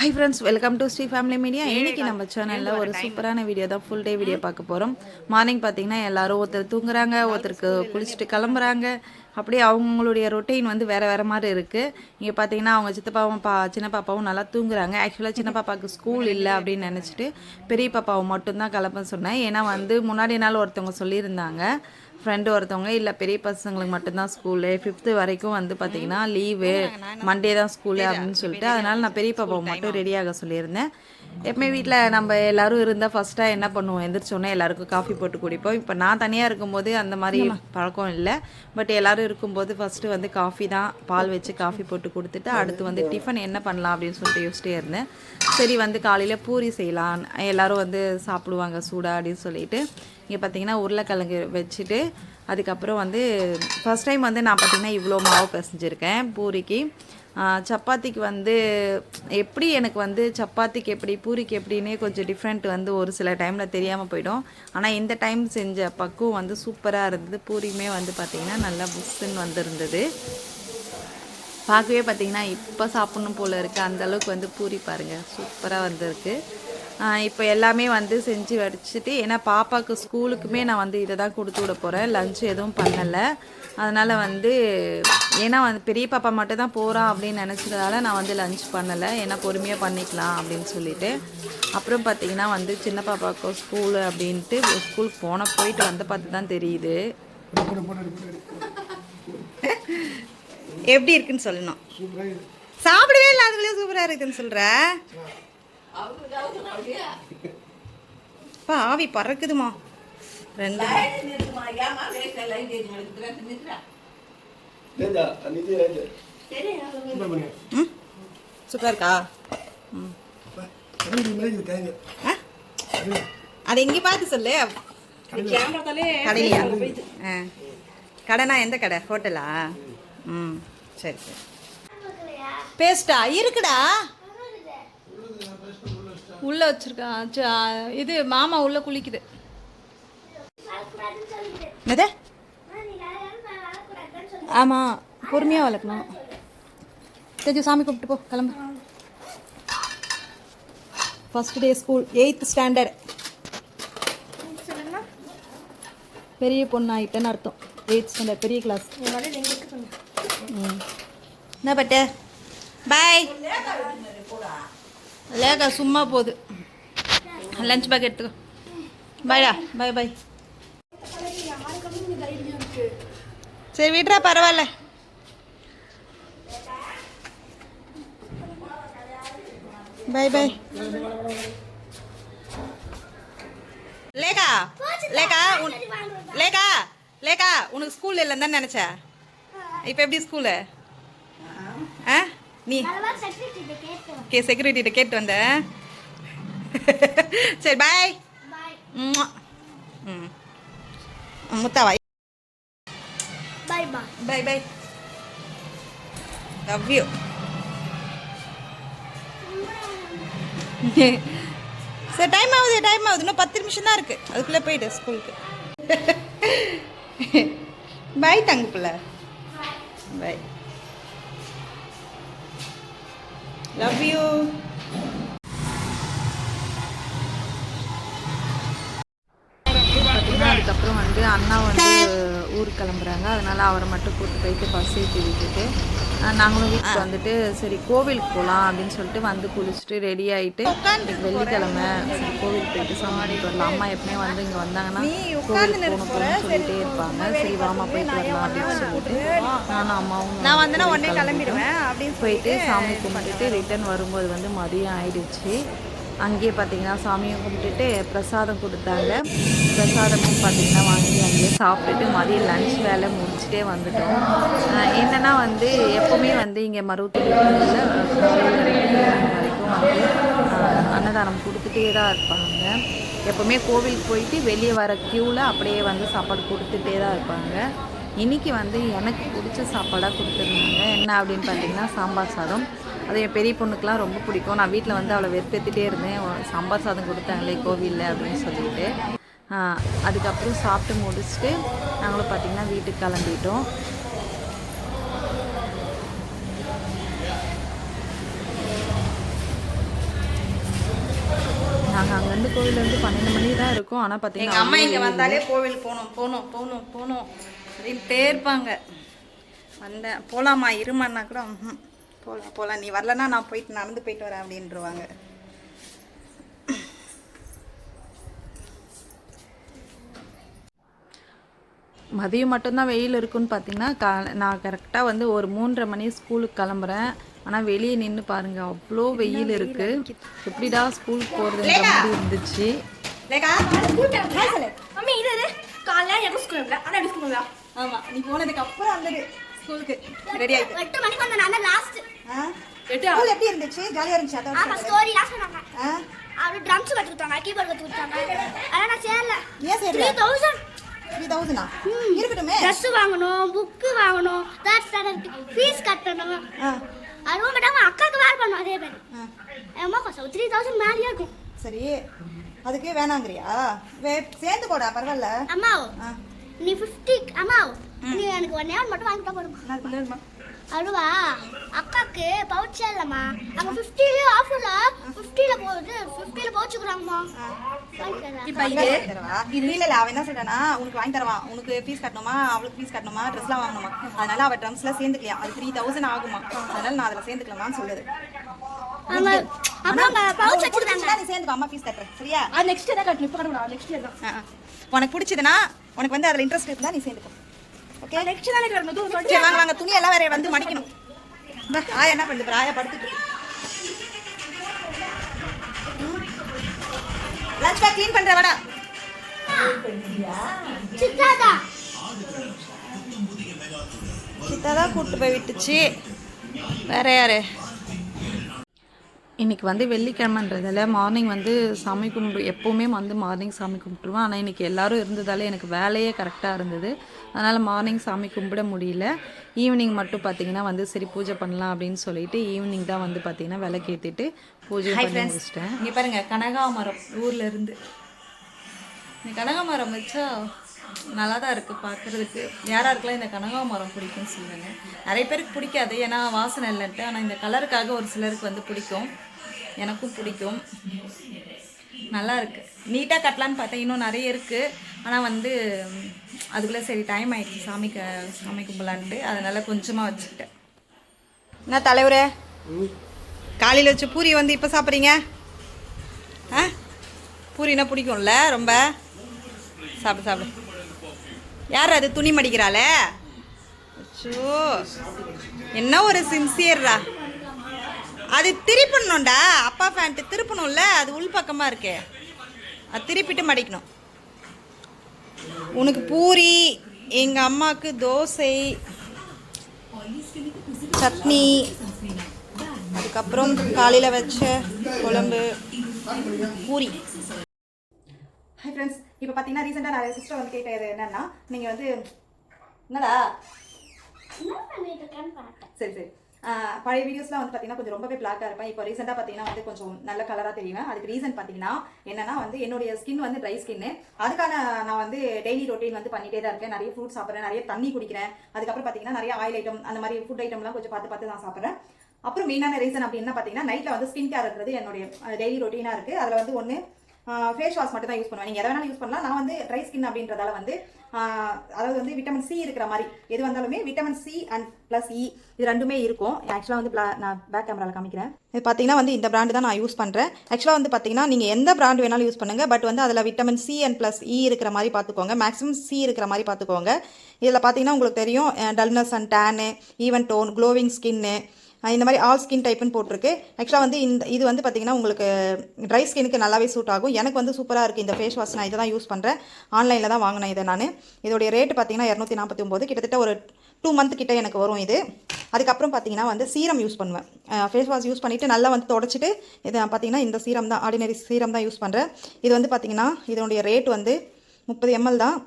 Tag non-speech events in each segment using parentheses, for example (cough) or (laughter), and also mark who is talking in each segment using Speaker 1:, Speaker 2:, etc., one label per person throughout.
Speaker 1: Hi friends welcome to Sri family media இன்னைக்கு நம்ம சேனலில் ஒரு சூப்பரான வீடியோ தான் ஃபுல் டே வீடியோ பார்க்க போகிறோம் மார்னிங் பார்த்தீங்கன்னா எல்லாரும் ஒருத்தர் தூங்குறாங்க ஒருத்தருக்கு குளிச்சுட்டு கிளம்புறாங்க. அப்படியே அவங்களுடைய ரொட்டீன் வந்து வேறு வேறு மாதிரி இருக்குது இங்கே பார்த்தீங்கன்னா அவங்க சித்தப்பாவும் பா சின்ன பாப்பாவும் நல்லா தூங்குறாங்க. ஆக்சுவலாக சின்ன (laughs) பாப்பாவுக்கு ஸ்கூல் இல்லை அப்படின்னு நினச்சிட்டு பெரிய பாப்பாவை மட்டும்தான் கிளம்ப சொன்னேன். ஏன்னா வந்து முன்னாடி நாள் ஒருத்தவங்க சொல்லியிருந்தாங்க. ஃப்ரெண்டு ஒருத்தவங்க இல்லை பெரிய பசங்களுக்கு மட்டும்தான் ஸ்கூலு ஃபிஃப்த்து வரைக்கும் வந்து பார்த்தீங்கன்னா லீவு மண்டே தான் ஸ்கூலு அப்படின்னு சொல்லிட்டு அதனால் நான் பெரிய பாப்பாவை மட்டும் ரெடியாக சொல்லியிருந்தேன். எப்பவுமே வீட்டில் நம்ம எல்லாரும் இருந்தால் ஃபஸ்ட்டாக என்ன பண்ணுவோம்? எந்திரிச்சோன்னே எல்லாருக்கும் காஃபி போட்டு குடிப்போம். இப்போ நான் தனியாக இருக்கும்போது அந்த மாதிரி பழக்கம் இல்லை. பட் எல்லாரும் இருக்கும்போது ஃபஸ்ட்டு வந்து காஃபி தான். பால் வச்சு காஃபி போட்டு கொடுத்துட்டு அடுத்து வந்து டிஃபன் என்ன பண்ணலாம் அப்படின்னு சொல்லிட்டு யோசிச்சிட்டே இருந்தேன். சரி வந்து காலையில் பூரி செய்யலாம். எல்லாரும் வந்து சாப்பிடுவாங்க சூடாக அப்படின்னு சொல்லிட்டு. இங்கே பார்த்தீங்கன்னா உருளைக்கிழங்கு வச்சுட்டு அதுக்கப்புறம் வந்து ஃபஸ்ட் டைம் வந்து நான் பார்த்தீங்கன்னா இவ்வளோ மாவு பிசைஞ்சிருக்கேன் பூரிக்கு. சப்பாத்திக்கு வந்து எப்படி எனக்கு வந்து சப்பாத்திக்கு எப்படி பூரிக்கு எப்படின்னே கொஞ்சம் டிஃப்ரெண்ட் வந்து ஒரு சில டைமில் தெரியாமல் போயிடும். ஆனால் இந்த டைம் செஞ்ச பக்குவம் வந்து சூப்பராக இருந்தது. பூரியுமே வந்து பார்த்திங்கன்னா நல்லா புக்ஸுன்னு வந்திருந்தது. பார்க்கவே பார்த்தீங்கன்னா இப்போ சாப்பிட்ணும் போல் இருக்குது அந்தளவுக்கு வந்து பூரி பாருங்கள் சூப்பராக வந்திருக்கு. இப்போ எல்லாமே வந்து செஞ்சு வடிச்சிட்டு ஏன்னா பாப்பாவுக்கு ஸ்கூலுக்குமே நான் வந்து இதை தான் கொடுத்து விட போகிறேன் லஞ்ச் எதுவும் பண்ணலை. அதனால் வந்து ஏன்னா வந்து பெரிய பாப்பா மட்டும் தான் போகிறான் அப்படின்னு நினச்சதால நான் வந்து லஞ்ச் பண்ணலை. ஏன்னா பொறுமையாக பண்ணிக்கலாம் அப்படின்னு சொல்லிட்டு. அப்புறம் பார்த்தீங்கன்னா வந்து சின்ன பாப்பாவுக்கு ஸ்கூலு அப்படின்ட்டு ஸ்கூலுக்கு போன போயிட்டு வந்து பார்த்து தான் தெரியுது. எப்படி இருக்குன்னு சொல்லணும்? சாப்பிடவே இல்லை சூப்பராக இருக்குதுன்னு சொல்கிற அப்பா ஆவி பறக்குதுமா. ரெண்டு. ம்? சூப்பராக இருக்கா? அது எங்கே பார்த்து சொல்லு. கடையிலையா? ஆ. கடைனா எந்த கடை? ஹோட்டலா? ம் சரி சரி. பேஸ்டா? இருக்குடா. உள்ள வச்சிருக்கா. ச- இது மாமா உள்ள குளிக்குது. என்னது? ஆமாம் பொறுமையாக வளர்க்கணும். கொஞ்சம் சாமி கும்பிட்டு போ கிளம்பு. First day school eighth standard பெரிய பொண்ணு ஆயிட்டேன்னு அர்த்தம். எயித் ஸ்டாண்டர்ட் பெரிய கிளாஸ் ம். என்ன பட்ட? பாய் லேக்கா சும்மா போகுது. லஞ்ச் பேக் எடுத்துக்கோ. பாய்டா பாய் பாய் சரி விட்றா பரவாயில்ல. பாய் பாய் லேகா லேகா உன் லேகா லேகா உனக்கு ஸ்கூல் இல்லைன்னு தான் நினச்ச இப்போ எப்படி ஸ்கூலு ஆ? நீ கே செக்யூரிட்டிகிட்ட கேட்டு வந்த. (laughs) சரி பாய் ம். முத்தாவா
Speaker 2: Bye. Bye.
Speaker 1: Bye bye love you சரி டைம் ஆகுது டைம் ஆகுது. இன்னும் பத்து நிமிஷம் தான் இருக்கு. அதுக்குள்ளே போயிடு ஸ்கூலுக்கு. (laughs) பாய் தங்க பிள்ளை. பாய் லவ் யூ பார்த்தீங்கன்னா அதுக்கப்புறம் வந்து அண்ணா வந்து ஊருக்கு கிளம்புறாங்க. அதனால் அவரை மட்டும் கூட்டு போயிட்டு பஸ் ஏற்றி விட்டுட்டு நாங்களும் வீட்டுக்கு வந்துட்டு சரி கோவிலுக்கு போகலாம் அப்படின்னு சொல்லிட்டு வந்து குளிச்சுட்டு ரெடி ஆகிட்டு வெள்ளிக்கிழமை சரி கோவிலுக்கு போயிட்டு சாமிட்டு வரலாம். அம்மா எப்பவுமே வந்து இங்கே வந்தாங்கன்னா கோவிலுக்கு போகணும் போகணும்னு சொல்லிட்டே இருப்பாங்க. சரி வாமா போயிட்டு வரலாம் அப்படின்னு சொல்லிட்டு நானும் அம்மாவும் நான் வந்தேன்னா உடனே கிளம்பிடுவேன் அப்படின்னு போயிட்டு சாமி கும்பிட்டுட்டு ரிட்டர்ன் வரும்போது வந்து மதியம் ஆயிடுச்சு. அங்கேயே பார்த்தீங்கன்னா சாமியும் கும்பிட்டுட்டு பிரசாதம் கொடுத்தாங்க. பிரசாதமும் பார்த்தீங்கன்னா வாங்கி அங்கேயே சாப்பிட்டுட்டு மதியம் லஞ்ச் வேலை முடிச்சுட்டே வந்துட்டோம். என்னென்னா வந்து எப்போவுமே வந்து இங்கே மருவத்தூர் வரைக்கும் வந்து அன்னதானம் கொடுத்துட்டே தான் இருப்பாங்க. எப்போவுமே கோவிலுக்கு போயிட்டு வெளியே வர க்யூவில் அப்படியே வந்து சாப்பாடு கொடுத்துட்டே தான் இருப்பாங்க. இன்னைக்கு வந்து எனக்கு பிடிச்ச சாப்பாடாக கொடுத்துருந்தாங்க. என்ன அப்படின்னு பார்த்தீங்கன்னா சாம்பார் சாதம். அது என் பெரிய பொண்ணுக்கெலாம் ரொம்ப பிடிக்கும். நான் வீட்டில் வந்து அவளை வெறுப்பேற்றிட்டே இருந்தேன். "உ- சாம்பார் சாதம் கொடுத்தாங்களே கோவிலில் அப்படின்னு சொல்லிட்டு. அதுக்கப்புறம் சாப்பிட்டு முடிச்சுட்டு நாங்களும் பார்த்திங்கன்னா வீட்டுக்கு கிளம்பிட்டோம். நாங்கள் அங்கேருந்து கோவிலேருந்து பன்னெண்டு மணி தான் இருக்கும். ஆனால் பார்த்தீங்கன்னா
Speaker 3: எங்கள் அம்மா இங்கே வந்தாலே கோவில் போகணும் போகணும் போகணும் போகணும் அப்படின்ட்டே இருப்பாங்க வந்தேன். போகலாமா இருமான்னா கூட. போகலாம் போகலாம் நீ வரலன்னா நான் போயிட்டு நடந்து போயிட்டு வரேன் அப்படின்றவாங்க.
Speaker 1: மதியம் மட்டும்தான் வெயில் இருக்குன்னு பார்த்தீங்கன்னா கா நான் கரெக்டாக வந்து ஒரு மூன்றரை மணி ஸ்கூலுக்கு கிளம்புறேன். ஆனால் வெளியே நின்று பாருங்க அவ்வளோ வெயில் இருக்கு. எப்படிடா ஸ்கூலுக்கு போகிறதுன்ற மாதிரி இருந்துச்சு.
Speaker 3: ஆமாம் நீ போனதுக்கு அப்புறம் வந்தது ஸ்கூலுக்கு. ரெடி ஆயிட்டு. ஆ? ஸ்கூல் எப்படி இருந்துச்சு? ஜாலியாக இருந்துச்சு?
Speaker 2: ஆமா
Speaker 3: அதான்
Speaker 2: ஸ்டோரி சொன்னாங்க.
Speaker 3: ஆ?
Speaker 2: ட்ரம்ஸ் கற்று கொடுத்தாங்க கீபோர்டு கற்று கொடுத்தாங்க. அதெல்லாம் நான் சேரல.
Speaker 3: ஏன் சரி
Speaker 2: த்ரீ தௌசண்ட்
Speaker 3: த்ரீ தௌசண்டா இருக்கட்டுமே.
Speaker 2: வாங்கணும் புக்கு வாங்கணும் தேர்ட் ஸ்டாண்டர்ட் ஃபீஸ் கட்டணும்
Speaker 3: ஆ.
Speaker 2: அதுவும் மட்டும் அக்காவுக்கு வேறு பண்ணும் அதே மாதிரி.
Speaker 3: ஆ.
Speaker 2: அம்மா கொஞ்சம் த்ரீ தௌசண்ட் மேலேயே இருக்கும்.
Speaker 3: சரி. அதுக்கு வேணாங்கிறியா? வே சேர்ந்து போடா பரவாயில்ல.
Speaker 2: அம்மா
Speaker 3: ஆ.
Speaker 2: நீ ஃபிஃப்டி அம்மா நீ எனக்கு ஒன் ஹவர் மட்டும் வாங்கிட்டா போடுமா அழுவா? அக்காக்கு பவுச்சே இல்லம்மா. அங்க ஃபிஃப்டிலே ஆஃபர்ல ஃபிஃப்டில போகுது. ஃபிஃப்டில பவுச்சுக்குறாங்கம்மா
Speaker 3: இப்போ இது இல்ல இல்ல. அவன் என்ன சொல்றானா உனக்கு வாங்கி தரவா. உனக்கு ஃபீஸ் கட்டணுமா? அவளுக்கு ஃபீஸ் கட்டணுமா? ட்ரெஸ்லாம் வாங்கணுமா? அதனால அவ ட்ரம்ஸ்ல சேர்ந்துக்கலையா? அது த்ரீ தௌசண்ட் ஆகுமா? அதனால நான் அதுல சேர்ந்துக்கலாமான்னு சொல்லுது. உனக்கு பிடிச்சதுன்னா உனக்கு வந்து அதுல இன்ட்ரெஸ்ட் இருந்தா நீ சேர்ந்துக்கோ. ஓகே
Speaker 2: நெக்ஸ்ட் தான் கட்டணும்
Speaker 3: சரி வாங்க வாங்க. துணி எல்லாம் வேற வந்து மடிக்கணும். ஆயா என்ன பண்ணுது? ஆயா படுத்துட்டு லஞ்ச் பேக் க்ளீன் பண்ற வாடா.
Speaker 2: சித்தாதா?
Speaker 3: சித்தா தான் கூப்பிட்டு போய் விட்டுச்சு. வேற யாரு?
Speaker 1: இன்னைக்கு வந்து வெள்ளிக்கிழமைன்றதால மார்னிங் வந்து சாமி கும்பிடு எப்போவுமே வந்து மார்னிங் சாமி கும்பிட்டுருவேன் ஆனால் இன்னைக்கு எல்லாரும் இருந்ததால எனக்கு வேலையே கரெக்டாக இருந்தது. அதனால் மார்னிங் சாமி கும்பிட முடியல. ஈவினிங் மட்டும் பார்த்தீங்கன்னா வந்து சரி பூஜை பண்ணலாம் அப்படின்னு சொல்லிட்டு ஈவினிங் தான் வந்து பார்த்தீங்கன்னா விளக்கு ஏற்றிட்டு பூஜை பண்ணி முடிச்சிட்டேன்.
Speaker 3: இங்கே பாருங்க கனகாமரம் ஊர்ல இருந்து. இந்த கனகாமரம் வச்சா நல்லா தான் இருக்குது பார்க்குறதுக்கு யாராருக்கெல்லாம் இந்த கனகாமரம் பிடிக்கும்னு சொல்லுவாங்க நிறைய பேருக்கு பிடிக்காது. ஏன்னா வாசனை இல்லைன்ட்டு. ஆனால் இந்த கலருக்காக ஒரு சிலருக்கு வந்து பிடிக்கும். எனக்கும் பிடிக்கும். நல்லாயிருக்கு நீட்டாக கட்டலான்னு பார்த்தா இன்னும் நிறைய இருக்குது ஆனால் வந்து அதுக்குள்ளே சரி டைம் ஆகிடுச்சு சாமிக்கு சாமி கும்பலான்ட்டு. அதனால் கொஞ்சமாக வச்சுக்கிட்டேன். என்ன தலைவரே? காலையில் வச்சு பூரி வந்து இப்போ சாப்பிட்றீங்க? ஆ? பூரினா பிடிக்கும்ல ரொம்ப? சாப்பிடு சாப்பிடு. யார் அது? துணி மடிக்கிறாளே? அச்சோ. என்ன ஒரு சின்சியர்ரா அது திருப்பணும்டா. அப்பா ஃபேண்ட்டு திருப்பணும்ல அது உள் பக்கமாக இருக்கே. அது திருப்பிட்டு மடிக்கணும். உனக்கு பூரி எங்கள் அம்மாவுக்கு தோசை சட்னி அதுக்கப்புறம் காலையில் வச்ச குழம்பு பூரி. ஹாய் ஃப்ரெண்ட்ஸ் இப்போ பார்த்தீங்கன்னா ரீசெண்டாக நிறைய சிஸ்டர் வந்து கேட்டது என்னன்னா நீங்கள் வந்து என்னடா? சரி சரி. பழைய வீடியோஸ்லாம் வந்து பார்த்தீங்கன்னா கொஞ்சம் ரொம்பவே பிளாக்காக இருப்பேன். இப்போ ரீசெண்டாக பார்த்தீங்கன்னா வந்து கொஞ்சம் நல்ல கலராக தெரியுவேன் அதுக்கு ரீசன் பார்த்தீங்கன்னா என்னன்னா வந்து என்னுடைய ஸ்கின் வந்து ட்ரை ஸ்கின்னு அதுக்கான நான் வந்து டெய்லி ரொட்டீன் வந்து பண்ணிட்டே தான் இருக்கேன். நிறைய ஃப்ரூட்ஸ் சாப்பிட்றேன் நிறைய தண்ணி குடிக்கிறேன். அதுக்கப்புறம் பார்த்தீங்கன்னா நிறைய ஆயில் ஐட்டம் அந்த மாதிரி ஃபுட் ஐட்டம்லாம் கொஞ்சம் பார்த்து பார்த்து நான் சாப்பிட்றேன். அப்புறம் மெயினான ரீசன் அப்படின்னா பார்த்தீங்கன்னா நைட்டில் வந்து ஸ்கின் கேர்ன்றது என்னுடைய டெய்லி ரொட்டீனாக இருக்குது அதில் வந்து ஒன்று ஃபேஸ் வாஷ் மட்டும் தான் யூஸ் பண்ணுவேன். நீங்கள் எதை வேணாலும் யூஸ் பண்ணலாம். நான் வந்து ட்ரை ஸ்கின் அப்படின்றதால வந்து அதாவது வந்து விட்டமின் சி இருக்கிற மாதிரி. எது வந்தாலுமே vitamin C and plus E இது ரெண்டுமே இருக்கும். ஆக்சுவலாக வந்து நான் பேக் கேமராவில் காமிக்கிறேன். இது பார்த்தீங்கன்னா வந்து இந்த பிராண்டு தான் நான் யூஸ் பண்ணுறேன் ஆக்சுவலாக வந்து பார்த்தீங்கன்னா நீங்கள் எந்த பிராண்ட் வேணாலும் யூஸ் பண்ணுங்கள் பட் வந்து அதில் vitamin C and plus E இருக்கிற மாதிரி பார்த்துக்கோங்க மேக்ஸிமம் சி இருக்கிற மாதிரி பார்த்துக்கோங்க இதில் பார்த்தீங்கன்னா உங்களுக்கு தெரியும் dullness and tan even tone glowing skin இந்த மாதிரி ஆல் ஸ்கின் டைப்புன்னு போட்டிருக்கு. ஆக்சுவலாக வந்து இந்த இது வந்து பார்த்திங்கன்னா உங்களுக்கு ட்ரை ஸ்கினுக்கு நல்லாவே சூட் ஆகும். எனக்கு வந்து சூப்பராக இருக்குது இந்த ஃபேஸ் வாஷ் நான் இதை தான் யூஸ் பண்ணுறேன் ஆன்லைனில் தான் வாங்கினேன் இதை நான். இதோடைய ரேட்டு பார்த்தீங்கன்னா இரநூத்தி நாற்பத்தி ஒம்பது கிட்டத்தட்ட ஒரு டூ மந்த் கிட்டே எனக்கு வரும் இது. அதுக்கப்புறம் பார்த்தீங்கன்னா வந்து சீரம் யூஸ் பண்ணுவேன். ஃபேஸ் வாஷ் யூஸ் பண்ணிவிட்டு நல்லா வந்து தொடச்சிட்டு இது பார்த்தீங்கன்னா இந்த சீரம் தான் ஆர்டினரி சீரம் தான் யூஸ் பண்ணுறேன் இது வந்து பார்த்திங்கன்னா இதனுடைய ரேட் வந்து முப்பது எம்எல் தான்.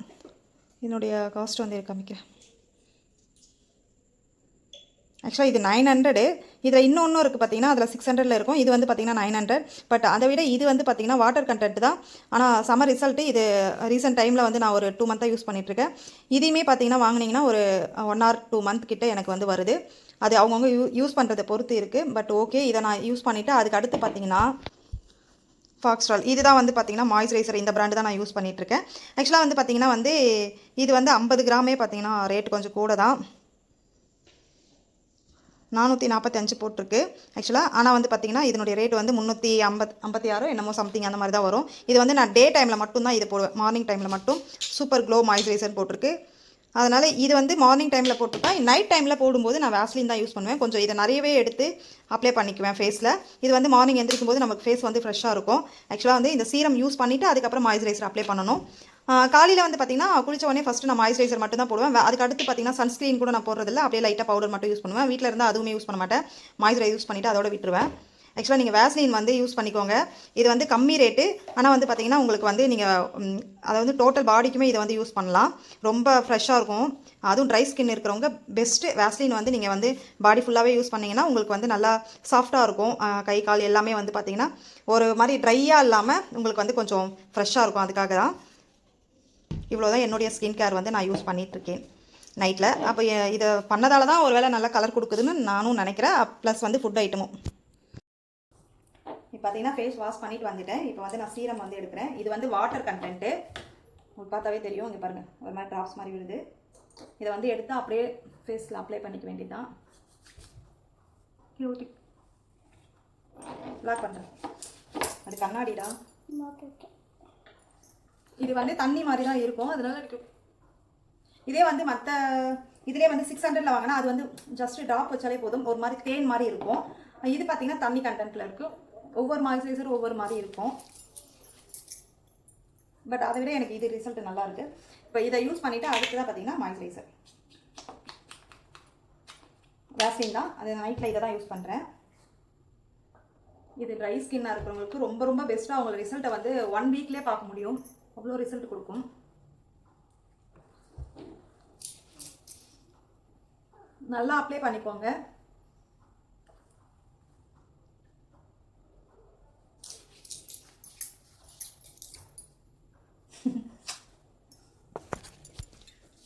Speaker 3: இதனுடைய காஸ்ட் வந்து காமிக்கிறேன். ஆக்சுவலாக இது நைன் ஹண்ட்ரடு இதில் இன்னொன்று இருக்குது பார்த்தீங்கன்னா அதில் சிக்ஸ் ஹண்ட்ரடில் இருக்கும். இது வந்து பார்த்தீங்கன்னா நைன் ஹண்ட்ரட் பட் அதை விட இது வந்து பார்த்தீங்கன்னா வாட்டர் கண்டென்ட் தான். ஆனால் சம்மர் ரிசல்ட்டு இது ரீசெண்ட் டைமில் வந்து நான் ஒரு டூ மந்த்தாக யூஸ் பண்ணிகிட்ருக்கேன் இதையுமே பார்த்தீங்கன்னா வாங்குனீங்கன்னா ஒரு ஒன் ஆர் டூ மந்த் கிட்டே எனக்கு வந்து வருது. அது அவங்கவுங்க யூ யூஸ் பண்ணுறதை பொறுத்து இருக்குது பட் ஓகே இதை நான் யூஸ் பண்ணிவிட்டு அதுக்கு அடுத்து பார்த்தீங்கன்னா ஃபாக்ஸ்ட்ரால் இதுதான் வந்து பார்த்தீங்கன்னா மாய்ஸ்சரைசர் இந்த பிராண்டு தான் நான் யூஸ் பண்ணிகிட்ருக்கேன் ஆக்சுவலாக வந்து பார்த்தீங்கன்னா வந்து இது வந்து ஐம்பது கிராமே பார்த்தீங்கன்னா ரேட் கொஞ்சம் கூட தான். நானூற்றி நாற்பத்தஞ்சு போட்டிருக்கு. ஆக்சுவலாக ஆனால் வந்து பார்த்தீங்கன்னா இதனுடைய ரேட் வந்து முந்நூற்றி ஐம்பத் ஐம்பத்தி ஆறோ என்னமோ சம்திங் அந்த மாதிரி தான் வரும். இது வந்து நான் டே டைமில் மட்டும் தான் இது போடுவேன். மார்னிங் டைமில் மட்டும் சூப்பர் க்ளோ மாய்ஸ்சரைசர் போட்டிருக்கு. அதனால் இது வந்து மார்னிங் டைமில் போட்டுப்பேன் நைட் டைமில் போடும்போது நான் வேஸ்லின் தான் யூஸ் பண்ணுவேன். கொஞ்சம் இதை நிறையவே எடுத்து அப்ளை பண்ணிக்குவேன் ஃபேஸில் இது வந்து மார்னிங் எந்திரிக்கும் போது நமக்கு ஃபேஸ் வந்து ஃப்ரெஷ்ஷாக இருக்கும். ஆக்சுவலாக வந்து இந்த சீரம் யூஸ் பண்ணிவிட்டு அதுக்கப்புறம் மாய்ஸ்சரைசர் அப்ளை பண்ணணும். காலையில் வந்து பார்த்தீங்கன்னா குளிச்ச உடனே ஃபஸ்ட்டு நான் மாய்ஸ்சரைசர் மட்டும் தான் போடுவேன் அதுக்கு அடுத்து பார்த்தீங்கன்னா சன்ஸ்க்ரீன் கூட நான் போடுறதில்ல. அப்படியே லைட்டாக பவுடர் மட்டும் யூஸ் பண்ணுவேன். வீட்டில் இருந்தால் அதுவுமே யூஸ் பண்ண மாட்டேன். மாய்ஸ்சரைசர் யூஸ் பண்ணிவிட்டு அதோட விட்டுருவேன். ஆக்சுவலாக நீங்கள் வேஸ்லின் வந்து யூஸ் பண்ணிக்கோங்க. இது வந்து கம்மி ரேட்டு ஆனால் வந்து பார்த்திங்கன்னா உங்களுக்கு வந்து நீங்கள் அதாவது டோட்டல் பாடிக்குமே இதை வந்து யூஸ் பண்ணலாம். ரொம்ப ஃப்ரெஷ்ஷாக இருக்கும். அதுவும் ட்ரை ஸ்கின் இருக்கிறவங்க பெஸ்ட்டு வேஸ்லின் வந்து நீங்கள் வந்து பாடி ஃபுல்லாகவே யூஸ் பண்ணிங்கன்னா உங்களுக்கு வந்து நல்லா சாஃப்டாக இருக்கும். கை கால் எல்லாமே வந்து பார்த்திங்கன்னா ஒரு மாதிரி ட்ரையாக இல்லாமல் உங்களுக்கு வந்து கொஞ்சம் ஃப்ரெஷ்ஷாக இருக்கும். அதுக்காக தான் இவ்வளோ தான் என்னுடைய ஸ்கின் கேர் வந்து நான் யூஸ் பண்ணிகிட்ருக்கேன் நைட்டில் அப்போ இதை பண்ணதால தான் ஒரு வேளை நல்லா கலர் கொடுக்குதுன்னு நானும் நினைக்கிறேன். ப்ளஸ் வந்து ஃபுட் ஐட்டமும் இப்போ பார்த்தீங்கன்னா ஃபேஸ் வாஷ் பண்ணிட்டு வந்துட்டேன். இப்போ வந்து நான் சீரம் வந்து எடுக்கிறேன். இது வந்து வாட்டர் கண்டென்ட்டு உங்களுக்கு பார்த்தாவே தெரியும். இங்கே பாருங்கள் ஒரு மாதிரி ட்ராப்ஸ் மாதிரி விழுது இதை வந்து எடுத்து அப்படியே ஃபேஸில் அப்ளை பண்ணிக்க வேண்டியதுதான். ஊற்றி லாக் பண்ணுறேன் அது கண்ணாடிடா?
Speaker 2: ஓகே ஓகே
Speaker 3: இது வந்து தண்ணி மாதிரி தான் இருக்கும். அதனால இதே வந்து மற்ற இதிலே வந்து சிக்ஸ் ஹண்ட்ரடில் வாங்கினா அது வந்து ஜஸ்ட் ட்ராப் வச்சாலே போதும். ஒரு மாதிரி தேன் மாதிரி இருக்கும். இது பார்த்தீங்கன்னா தண்ணி கண்டென்ட்டில் இருக்கும் ஒவ்வொரு மாய்ஸ்சரைசர் ஒவ்வொரு மாதிரி இருக்கும். பட் அதை விட எனக்கு இது ரிசல்ட் நல்லா இருக்கு. இப்போ இதை யூஸ் பண்ணிவிட்டு அடுத்து தான் பார்த்தீங்கன்னா மாய்ஸ்சரைசர் வேஸ்லின் தான். அது நைட்டில் இதை தான் யூஸ் பண்ணுறேன் இது ட்ரை ஸ்கின்னாக இருக்கிறவங்களுக்கு ரொம்ப ரொம்ப பெஸ்ட்டாக அவங்க ரிசல்ட்டை வந்து ஒன் வீக்லேயே பார்க்க முடியும். அவ்வளோ ரிசல்ட் கொடுக்கும். நல்லா அப்ளை பண்ணிக்கோங்க.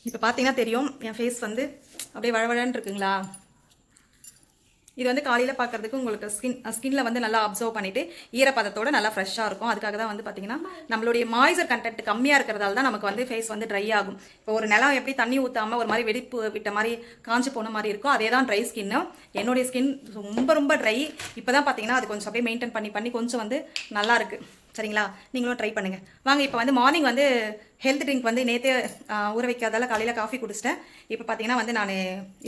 Speaker 3: இப்போ பார்த்தீங்கன்னா தெரியும் என் ஃபேஸ் வந்து அப்படியே வழவழன்னு இருக்குங்களா? இது வந்து காலையில் பார்க்கறதுக்கு உங்களுக்கு ஸ்கின் ஸ்கின்ல வந்து நல்லா அப்சர்வ் பண்ணிட்டு ஈரப்பதத்தோட நல்லா ஃப்ரெஷ்ஷாக இருக்கும். அதுக்காக தான் வந்து பார்த்தீங்கன்னா நம்மளுடைய மாய்ஸர் கண்டென்ட் கம்மியாக இருக்கிறதால தான் நமக்கு வந்து ஃபேஸ் வந்து ட்ரை ஆகும். இப்போ ஒரு நிலம் எப்படி தண்ணி ஊற்றாமல் ஒரு மாதிரி வெடிப்பு விட்ட மாதிரி காஞ்சு போன மாதிரி இருக்கும் அதே தான் ட்ரை ஸ்கின்னு என்னுடைய ஸ்கின் ரொம்ப ரொம்ப ட்ரை இப்போ தான் பார்த்தீங்கன்னா அது கொஞ்சம் அப்படியே மெயின்டைன் பண்ணி பண்ணி கொஞ்சம் வந்து நல்லா இருக்குது சரிங்களா? நீங்களும் ட்ரை பண்ணுங்கள் வாங்க இப்போ வந்து மார்னிங் வந்து ஹெல்த் ட்ரிங்க் வந்து நேற்றே ஊற வைக்காதால காலையில் காஃபி குடிச்சிட்டேன். இப்போ பார்த்தீங்கன்னா வந்து நான்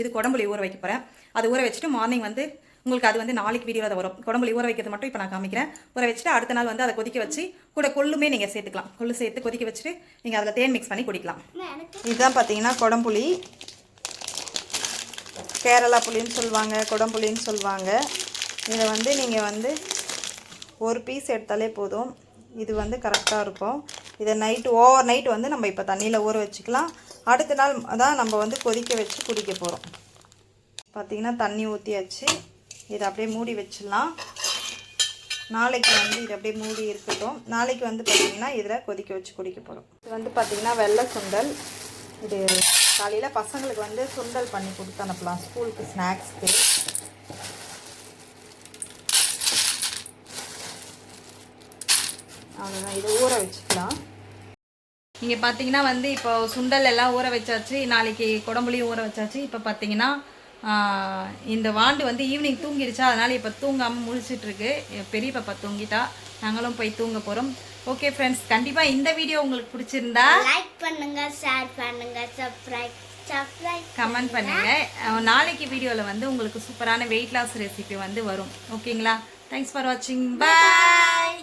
Speaker 3: இது குடம்புளி ஊற வைக்க போகிறேன் அது ஊற வச்சுட்டு மார்னிங் வந்து உங்களுக்கு அது வந்து நாளைக்கு வீடியோவில் வரும். குடம்புளி ஊற வைக்கிறது மட்டும் இப்போ நான் காமிக்கிறேன். ஊற வச்சுட்டு அடுத்த நாள் வந்து அதை கொதிக்க வச்சு கூட கொள்ளுமே நீங்கள் சேர்த்துக்கலாம். கொள்ளு சேர்த்து கொதிக்க வச்சுட்டு நீங்கள் அதில் தேன் மிக்ஸ் பண்ணி குடிக்கலாம். இதுதான் பார்த்தீங்கன்னா குடம்புளி. கேரளா புளின்னு சொல்லுவாங்க குடம்புளின்னு சொல்லுவாங்க. இதை வந்து நீங்கள் வந்து ஒரு பீஸ் எடுத்தாலே போதும். இது வந்து கரெக்டாக இருக்கும். இதை நைட்டு ஓவர் நைட் வந்து நம்ம இப்போ தண்ணியில் ஊற வச்சுக்கலாம். அடுத்த நாள் தான் நம்ம வந்து கொதிக்க வச்சு குடிக்க போகிறோம் பார்த்தீங்கன்னா தண்ணி ஊற்றியாச்சு இதை அப்படியே மூடி வச்சிடலாம். நாளைக்கு வந்து இது அப்படியே மூடி இருக்கட்டும். நாளைக்கு வந்து பார்த்திங்கன்னா இதில் கொதிக்க வச்சு குடிக்க போகிறோம் இது வந்து பார்த்திங்கன்னா வெள்ளை சுண்டல். இது காலையில் பசங்களுக்கு வந்து சுண்டல் பண்ணி கொடுத்து அனுப்பலாம். ஸ்கூலுக்கு ஸ்நாக்ஸ்க்கு அவ்வளோதான் இதை ஊற வச்சுக்கலாம்.
Speaker 1: நீங்கள் பார்த்தீங்கன்னா வந்து இப்போ சுண்டல் எல்லாம் ஊற வச்சாச்சு. நாளைக்கு குடம்புளியும் ஊற வச்சாச்சு. இப்போ பார்த்தீங்கன்னா இந்த வாண்டு வந்து ஈவினிங் தூங்கிடுச்சா அதனால் இப்போ தூங்காமல் முழிச்சிட்டு இருக்கு என் பெரிய பாப்பா தூங்கிட்டா. நாங்களும் போய் தூங்க போகிறோம் ஓகே ஃப்ரெண்ட்ஸ் கண்டிப்பாக இந்த வீடியோ உங்களுக்கு பிடிச்சிருந்தா
Speaker 2: லைக் பண்ணுங்க ஷேர் பண்ணுங்க சப்ஸ்கிரைப் சப்ஸ்கிரைப்
Speaker 1: கமெண்ட் பண்ணுங்க. அஹ், நாளைக்கு வீடியோவில் வந்து உங்களுக்கு சூப்பரான வெயிட் லாஸ் ரெசிபி வந்து வரும். ஓகேங்களா தேங்க்ஸ் ஃபார் வாட்சிங் பாய்